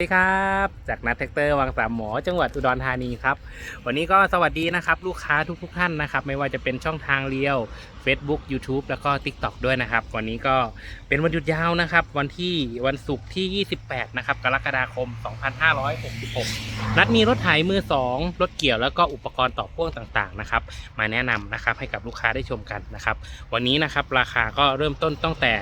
สวัสดีครับจากนัทแท็กเตอร์วังสามหมอจังหวัดอุดรธานีครับ วันนี้ก็สวัสดีนะครับ ลูกค้าทุกๆท่านนะครับ ไม่ว่าจะเป็นช่องทางเรียว Facebook YouTube แล้วก็ TikTok ด้วยนะครับ วันนี้ก็เป็นวันหยุดยาวนะครับ วันที่วันศุกร์ที่ 28 นะครับ กรกฎาคม 2566 นัดมีรถไถมือ 2 รถเกี่ยวแล้วก็อุปกรณ์ต่อพ่วงต่างๆนะครับ มาแนะนำนะครับให้กับลูกค้าได้ชมกันนะครับ วันนี้นะครับราคาก็เริ่มต้นตั้งแต่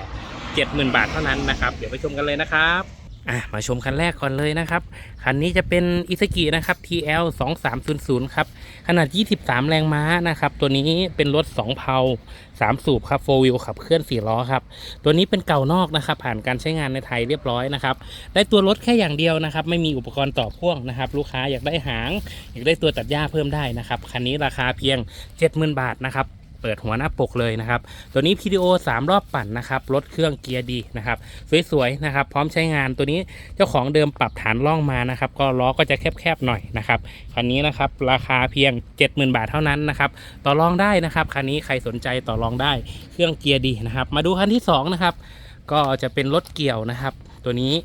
70,000 บาทเท่านั้นนะครับ เดี๋ยวไปชมกันเลยนะครับ อะมาชมคันแรกก่อนเลยนะครับ คันนี้จะเป็นอิซ k i นะครับ TL 2300ครับขนาด 23 แรงม้านะครับ ตัวนี้เป็นรถ 2 เพา3 สูบครับ4 wheel ขับเคลื่อน 4 ล้อครับ ตัวนี้เป็นเก่านอกนะครับ ผ่านการใช้งานในไทยเรียบร้อยนะครับ ได้ตัวรถแค่อย่างเดียวนะครับ ไม่มีอุปกรณ์ต่อพ่วงนะครับ ลูกค้าอยากได้หาง อยากได้ตัวตัดหญ้าเพิ่มได้นะครับ คันนี้ราคาเพียง 70,000 บาทนะครับ ปิดหัวหน้าปกเลยนะครับ ตัวนี้ PDO 3 รอบปั่นนะครับรถเครื่องเกียร์ดีนะครับสวยๆนะครับ พร้อมใช้งานตัวนี้เจ้าของเดิมปรับฐานล่องมานะครับ ก็ล้อก็จะแคบๆหน่อยนะครับคันนี้นะครับราคาเพียง 70,000 บาทเท่านั้นนะครับต่อรองได้นะครับคันนี้ใครสนใจต่อรองได้เครื่องเกียร์ดีนะครับ มาดูคันที่สองนะครับก็จะเป็นรถเกี่ยวนะครับ ตัวนี้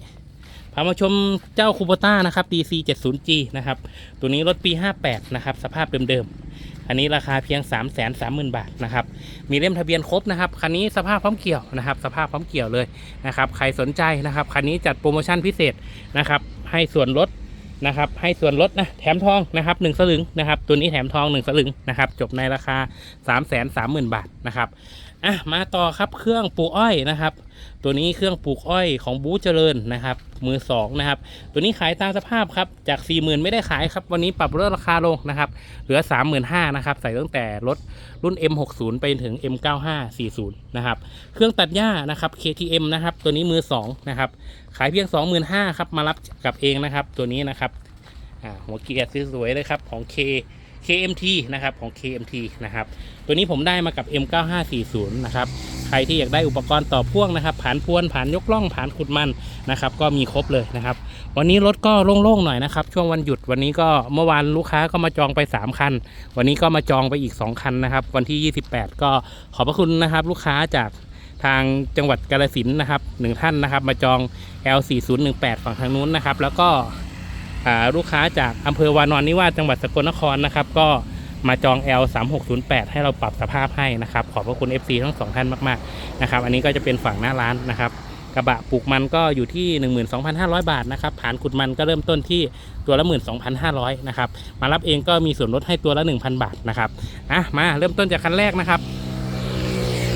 พามาชมเจ้าคูโบต้านะครับ DC 70G นะครับ ตัวนี้รถปี 58 นะครับ สภาพเดิมๆ อันนี้ราคาเพียง 3 3 0 0 0 0 บาทนะครับ มีเล่มทะเบียนครบนะครับ คันนี้สภาพพร้อมเกี่ยวนะครับ สภาพพร้อมเกี่ยวเลยนะครับ ใครสนใจนะครับ คันนี้จัดโปรโมชั่นพิเศษนะครับ ให้ส่วนลดนะครับ ให้ส่วนลดนะ แถมทองนะครับหนึ่งสลึงนะครับ ตัวนี้แถมทองหนึ่งสลึงนะครับ จบในราคา 3 3 0 0 0 0 บาทนะครับ อะมาต่อครับเครื่องปลูกอ้อยนะครับ ตัวนี้เครื่องปลูกอ้อยของบูเจริญนะครับ มือสองนะครับ ตัวนี้ขายตามสภาพครับจาก 40,000 ไม่ได้ขายครับ วันนี้ปรับลดราคาลงนะครับ เหลือ 35,000นะครับ ใส่ตั้งแต่รถรุ่น M60 ไปถึง M9540 นะครับ เครื่องตัดหญ้านะครับ KTM นะครับ ตัวนี้มือสองนะครับ ขายเพียง 25,000ครับมารับกลับเองนะครับ ตัวนี้นะครับอ่าหัวเกียร์สวยๆเลยครับของ K KMT นะครับของ KMT นะครับตัวนี้ผมได้มากับ M9540 นะครับใครที่อยากได้อุปกรณ์ต่อพ่วงนะครับผ่านพวนผ่านยกล่องผ่านขุดมันนะครับก็มีครบเลยนะครับ วันนี้รถก็โล่งๆหน่อยนะครับช่วงวันหยุดวันนี้ก็เมื่อวานลูกค้าก็มาจองไป 3 คัน วันนี้ก็มาจองไปอีก 2 คันนะครับวันที่ 28 ก็ขอบพระคุณนะครับลูกค้าจากทางจังหวัดกาฬสินนะครับหนึ่งท่านนะครับ มาจอง L4018 ฝั่งทางนู้นนะครับ แล้วก็ ลูกค้าจากอำเภอวานอนนิวาสจังหวัดสกลนครนะครับ ก็มาจอง L3608 ให้เราปรับสภาพให้นะครับ ขอบพระคุณ FC ทั้งสองท่านมากๆนะครับ อันนี้ก็จะเป็นฝั่งหน้าร้านนะครับ กระบะปลูกมันก็อยู่ที่ 12,500 บาทนะครับผ่านขุดมันก็เริ่มต้นที่ตัวละ 12,500นะครับ มารับเองก็มีส่วนลดให้ตัวละ 1,000 บาทนะครับ อะ มาเริ่มต้นจากคันแรกนะครับ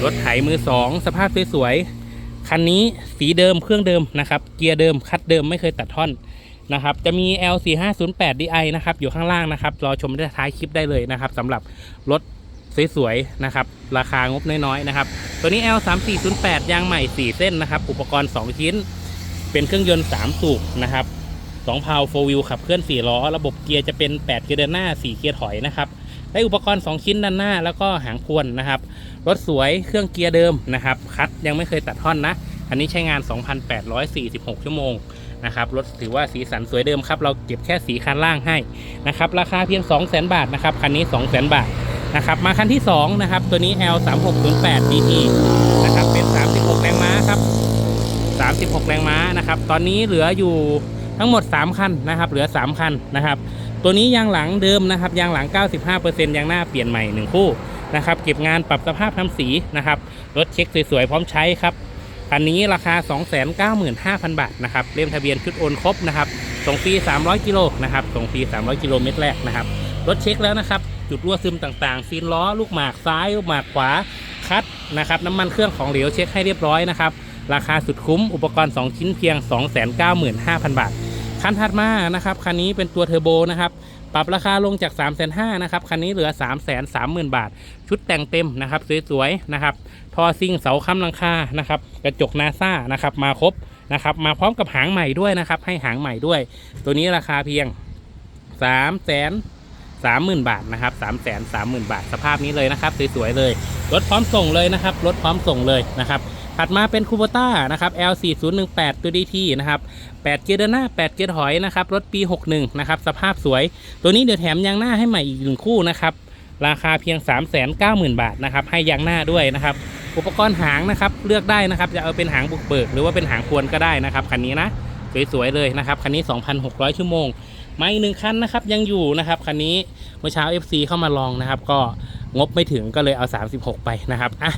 รถไถมือ 2 สภาพสวยๆ คันนี้สีเดิมเครื่องเดิมนะครับ เกียร์เดิมคัดเดิมไม่เคยตัดท่อน นะครับจะมี L4508DI นะครับอยู่ข้างล่างนะครับรอชมได้ท้ายคลิปได้เลยนะครับสำหรับรถสวยๆนะครับราคางบน้อยๆนะครับตัวนี้ L3408 ยางใหม่ 4 เส้นนะครับอุปกรณ์ 2 ชิ้น เป็นเครื่องยนต์ 3 สูบนะครับ2พาวโฟวิลขับเคลื่อน 4 ล้อ ระบบเกียร์จะเป็น 8 เกียร์เดินหน้า 4 เกียร์ถอยนะครับได้อุปกรณ์ 2 ชิ้นด้านหน้าแล้วก็หางพวนนะครับรถสวยเครื่องเกียร์เดิมนะครับคัดยังไม่เคยตัดท่อนนะ อันนี้ใช้งาน 2,846 ชั่วโมงนะครับรถถือว่าสีสันสวยเดิมครับ เราเก็บแค่สีคันล่างให้นะครับ ราคาเพียง 200,000 บาทนะครับ คันนี้ 200,000 บาทนะครับมาคันที่ 2 นะครับ ตัวนี้ L 3 6 0 8 DT นะครับเป็น 36 แรงม้าครับ 36 แรงม้านะครับ ตอนนี้เหลืออยู่ทั้งหมด 3 คันนะครับ เหลือ 3 คันนะครับ ตัวนี้ยางหลังเดิมนะครับยางหลัง 95%ยางหน้าเปลี่ยนใหม่ 1 คู่นะครับ เก็บงานปรับสภาพทำสีนะครับรถเช็คสวยๆพร้อมใช้ครับ คันนี้ราคา 295,000 บาทนะครับเล่มทะเบียนชุดโอนครบนะครับส่งฟรี 300 กิโลนะครับส่งฟรี 300 กิโลเมตรแรกนะครับรถเช็คแล้วนะครับ จุดรั่วซึมต่างๆ ซีนล้อลูกหมากซ้ายลูกหมากขวาคัดนะครับน้ำมันเครื่องของเหลวเช็คให้เรียบร้อยนะครับราคาสุดคุ้มอุปกรณ์ 2 ชิ้นเพียง 295,000 บาท คันถัดมานะครับคันนี้เป็นตัวเทอร์โบนะครับ ปรับราคาลงจาก 3 5 0 0 0นะครับ คันนี้เหลือ 3 3 0 0 0 0 บาท ชุดแต่งเต็มนะครับ สวยๆ นะครับ ทอซิ่งเสาค้ำลังคา นะครับ กระจกนาซานะครับ มาครบนะครับ มาพร้อมกับหางใหม่ด้วยนะครับ ให้หางใหม่ด้วย ตัวนี้ราคาเพียง 3 0 0 0 0 30,000 บาทนะครับ3 3 0 0 0 0 บาท สภาพนี้เลยนะครับ สวยๆ เลย รถพร้อมส่งเลยนะครับ รถพร้อมส่งเลยนะครับ ถัดมาเป็นคูโบต้านะครับ L4018 ตัว DT นะครับ8เกียร์เดินหน้า 8 เกียร์ถอยนะครับ รถปี 61 นะครับ สภาพสวย ตัวนี้เดี๋ยวแถมยางหน้าให้ใหม่อีกหนึ่งคู่นะครับ ราคาเพียง 390,000 บาทนะครับ ให้ยางหน้าด้วยนะครับ อุปกรณ์หางนะครับ เลือกได้นะครับ จะเอาเป็นหางบุกเบิก หรือว่าเป็นหางควนก็ได้นะครับ คันนี้นะ สวยๆเลยนะครับ คันนี้ 2,600 ชั่วโมง มาอีกหนึ่งคันนะครับ ยังอยู่นะครับ คันนี้ เมื่อเช้า FC เข้ามาลองนะครับ ก็งบไม่ถึงก็เลยเอา 36 ไปนะครับ อะ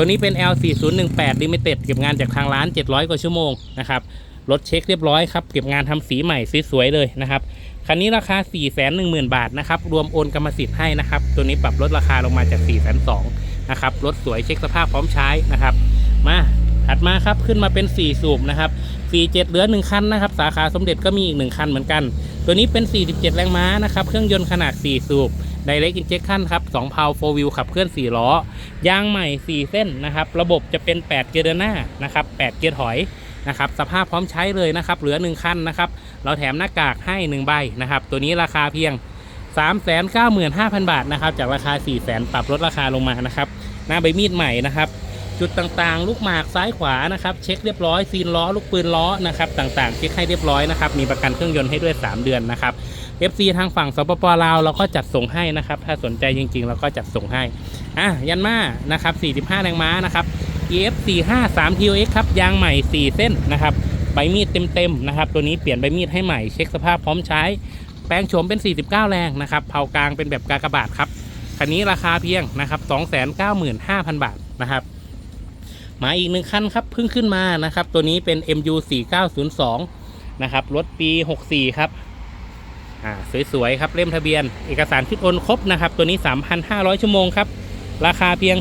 ตัวนี้เป็น L4018 Limited เก็บงานจากทางร้าน 700 กว่าชั่วโมงนะครับรถเช็คเรียบร้อยครับ เก็บงานทำสีใหม่สวยๆเลยนะครับ คันนี้ราคา 4 1 0 0 0 0 บาทนะครับ รวมโอนกรรมสิทธิ์ให้นะครับ ตัวนี้ปรับลดราคาลงมาจาก 4 2 0 0 0นะครับ รถสวยเช็คสภาพพร้อมใช้นะครับ มาถัดมาครับ ขึ้นมาเป็น 4 สูบนะครับ 47 เหลือ 1 คันนะครับ สาขาสมเด็จก็มีอีก 1 คันเหมือนกัน ตัวนี้เป็น 47 แรงม้านะครับ เครื่องยนต์ขนาด 4 สูบ Direct Injection ครับ2 p o w 4 wheel ขับเคลื่อน 4 ล้อ ยางใหม่ 4 เส้นนะครับ ระบบจะเป็น 8 เกียร์เดินหน้านะครับ 8 เกียร์ถอยนะครับ สภาพพร้อมใช้เลยนะครับ เหลือ 1 คันนะครับ เราแถมหน้ากากให้ 1 ใบนะครับ ตัวนี้ราคาเพียง 395,000 บาทนะครับ จากราคา 400,000 ปรับลดราคาลงมานะครับ หน้าใบมีดใหม่นะครับ จุดต่างๆ ลูกหมากซ้ายขวานะครับ เช็คเรียบร้อยซีนล้อลูกปืนล้อนะครับต่างๆ เช็คให้เรียบร้อยนะครับมีประกันเครื่องยนต์ให้ด้วย 3 เดือนนะครับ FC ทางฝั่งสปปลาวเราก็จัดส่งให้นะครับ ถ้าสนใจจริงๆ เราก็จัดส่งให้อะยันมานะครับ 45 แรงม้านะครับ EF 453 TOX ครับยางใหม่ 4 เส้นนะครับใบมีดเต็มๆนะครับตัวนี้เปลี่ยนใบมีดให้ใหม่เช็คสภาพพร้อมใช้ แปลงโฉมเป็น 49 แรงนะครับเผากลางเป็นแบบกากบาทครับคันนี้ราคาเพียงนะครับ295,000 บาทนะครับ มาอีกหนึ่งคันครับเพิ่งขึ้นมานะครับ ตัวนี้เป็น MU 4902นะครับรถปี 64 ครับอ่าสวยๆครับเล่มทะเบียน เอกสารชุดโอนครบนะครับ ตัวนี้ 3,500 ชั่วโมงครับ ราคาเพียง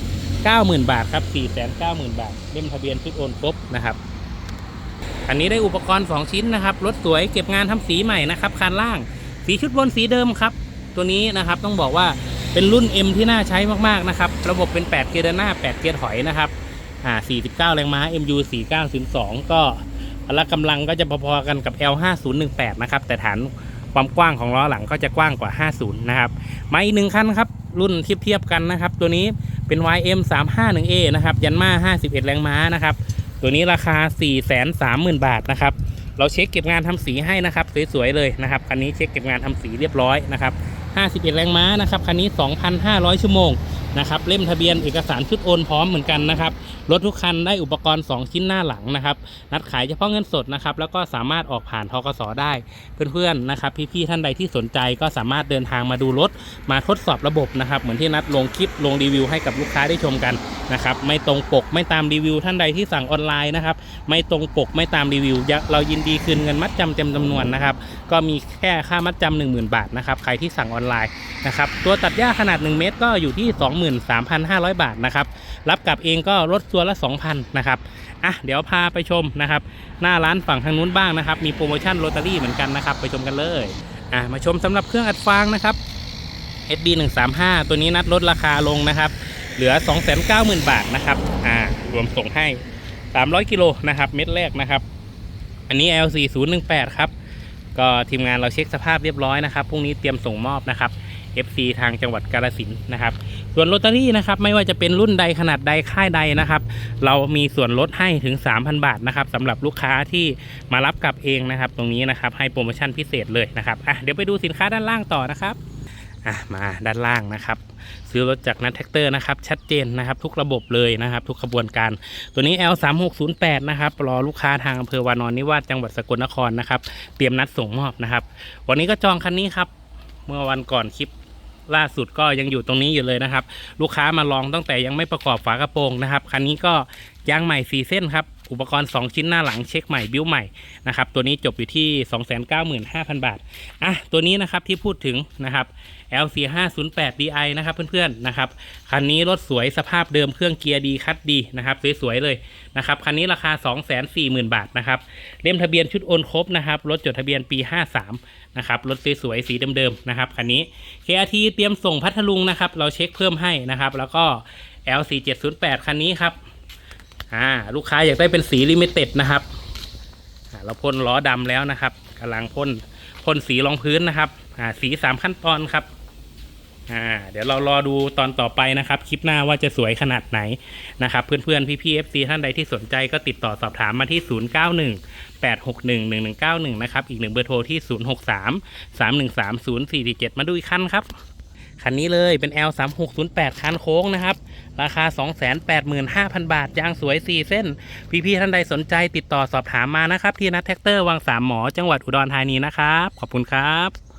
490,000 บาทครับ 490,000 บาท เล่มทะเบียนชุดโอนครบนะครับอันนี้ได้อุปกรณ์ 2 ชิ้นนะครับรถสวยเก็บงานทำสีใหม่นะครับคันล่าง สีชุดบนสีเดิมครับ ตัวนี้นะครับต้องบอกว่าเป็นรุ่น M ที่น่าใช้มากๆนะครับ ระบบเป็น 8 เกียร์เดนหน้า 8 เกียร์ถอยนะครับอ่า49 แรงม้า MU 4902 ก็พละกำลังก็จะพอๆกันกับ L 5018นะครับ แต่ฐานความกว้างของล้อหลังก็จะกว้างกว่า 50 นะครับ มาอีกหนึ่งคันครับ รุ่นเทียบเทียบๆกันนะครับ ตัวนี้เป็น YM 351A นะครับ ยันมา 51 แรงม้านะครับ ตัวนี้ราคา 430,000 บาทนะครับ เราเช็คเก็บงานทำสีให้นะครับ สวยๆเลยนะครับ คันนี้เช็คเก็บงานทำสีเรียบร้อยนะครับ 51 แรงม้านะครับ คันนี้ 2,500 ชั่วโมง นะครับเล่มทะเบียนเอกสารชุดโอนพร้อมเหมือนกันนะครับรถทุกคันได้อุปกรณ์ 2 ชิ้นหน้าหลังนะครับนัดขายเฉพาะเงินสดนะครับแล้วก็สามารถออกผ่านทกสได้เพื่อนๆนะครับ พี่ๆท่านใดที่สนใจก็สามารถเดินทางมาดูรถมาทดสอบระบบนะครับเหมือนที่นัดลงคลิปลงรีวิวให้กับลูกค้าได้ชมกันนะครับไม่ตรงปกไม่ตามรีวิวท่านใดที่สั่งออนไลน์นะครับไม่ตรงปกไม่ตามรีวิว เรายินดีคืนเงินมัดจำเต็มจำนวนนะครับก็มีแค่ค่ามัดจำ10,000บาทนะครับใครที่สั่งออนไลน์นะครับตัวตัดหญ้าขนาด 1 เมตรก็อยู่ที่23,500 บาทนะครับรับกลับเองก็ลดตัวละ 2,000นะครับอะเดี๋ยวพาไปชมนะครับหน้าร้านฝั่งทางนู้นบ้างนะครับมีโปรโมชั่นโรตารี่เหมือนกันนะครับไปชมกันเลยอะมาชมสำหรับเครื่องอัดฟางนะครับ SD 135ตัวนี้นัดลดราคาลงนะครับเหลือ 290,000 บาทนะครับอ่ารวมส่งให้ 300 กิโลนะครับเม็ดแรกนะครับ อันนี้ L4018 ครับก็ทีมงานเราเช็คสภาพเรียบร้อยนะครับพรุ่งนี้เตรียมส่งมอบนะครับ FC ทางจังหวัดกาฬสินธุ์นะครับ ส่วนลอตเตอรี่นะครับไม่ว่าจะเป็นรุ่นใดขนาดใดค่ายใดนะครับ เรามีส่วนลดให้ถึง 3,000 บาทนะครับสำหรับลูกค้าที่มารับกลับเองนะครับ ตรงนี้นะครับให้โปรโมชั่นพิเศษเลยนะครับอะเดี๋ยวไปดูสินค้าด้านล่างต่อนะครับอะมาด้านล่างนะครับ ซื้อรถจากนัทแท็กเตอร์นะครับ ชัดเจนนะครับ ทุกระบบเลยนะครับ ทุกขบวนการ ตัวนี้ L 3 6 0 8 นะครับรอลูกค้าทางอำเภอวานอนนิวาสจังหวัดสกลนครนะครับ เตรียมนัดส่งมอบนะครับ วันนี้ก็จองคันนี้ครับ เมื่อวันก่อนคลิป ล่าสุดก็ยังอยู่ตรงนี้อยู่เลยนะครับ ลูกค้ามาลองตั้งแต่ยังไม่ประกอบฝากระโปรงนะครับ คันนี้ก็ยางใหม่4เส้นครับ อุปกรณ์ 2 ชิ้นหน้าหลังเช็คใหม่บิ้วใหม่นะครับตัวนี้จบอยู่ที่ 295,000 บาทอะตัวนี้นะครับที่พูดถึงนะครับ L4508 DI นะครับเพื่อนๆนะครับคันนี้รถสวยสภาพเดิมเครื่องเกียร์ดีคัดดีนะครับสวยๆเลยนะครับคันนี้ราคา 240,000 บาทนะครับเล่มทะเบียนชุดโอนครบนะครับรถจดทะเบียนปี 53นะครับรถสวยๆสีเดิมๆนะครับคันนี้ KRT เตรียมส่งพัทลุงนะครับเราเช็คเพิ่มให้นะครับแล้วก็ L4708 คันนี้ครับ อ่าลูกค้าอยากได้เป็นสีลิมิเต็ดนะครับเราพ่นล้อดำแล้วนะครับกำลังพ่นพ่นสีรองพื้นนะครับอ่าสีสามขั้นตอนครับอ่าเดี๋ยวเรารอดูตอนต่อไปนะครับ คลิปหน้าว่าจะสวยขนาดไหนนะครับเพื่อนๆ พี่ๆ FC ท่านใดที่สนใจก็ติดต่อสอบถามมาที่ 091 861 1191 นะครับ อีกหนึ่งเบอร์โทรที่ 063 313 0447 มาดูอีกคันครับ คันนี้เลยเป็น L 3 6 0 8 คันโค้งนะครับ ราคา 285,000 บาท ยางสวย 4 เส้น พี่ๆท่านใดสนใจติดต่อสอบถามมานะครับ ที่นัดแท็กเตอร์วังสามหมอจังหวัดอุดรธานีนะครับ ขอบคุณครับ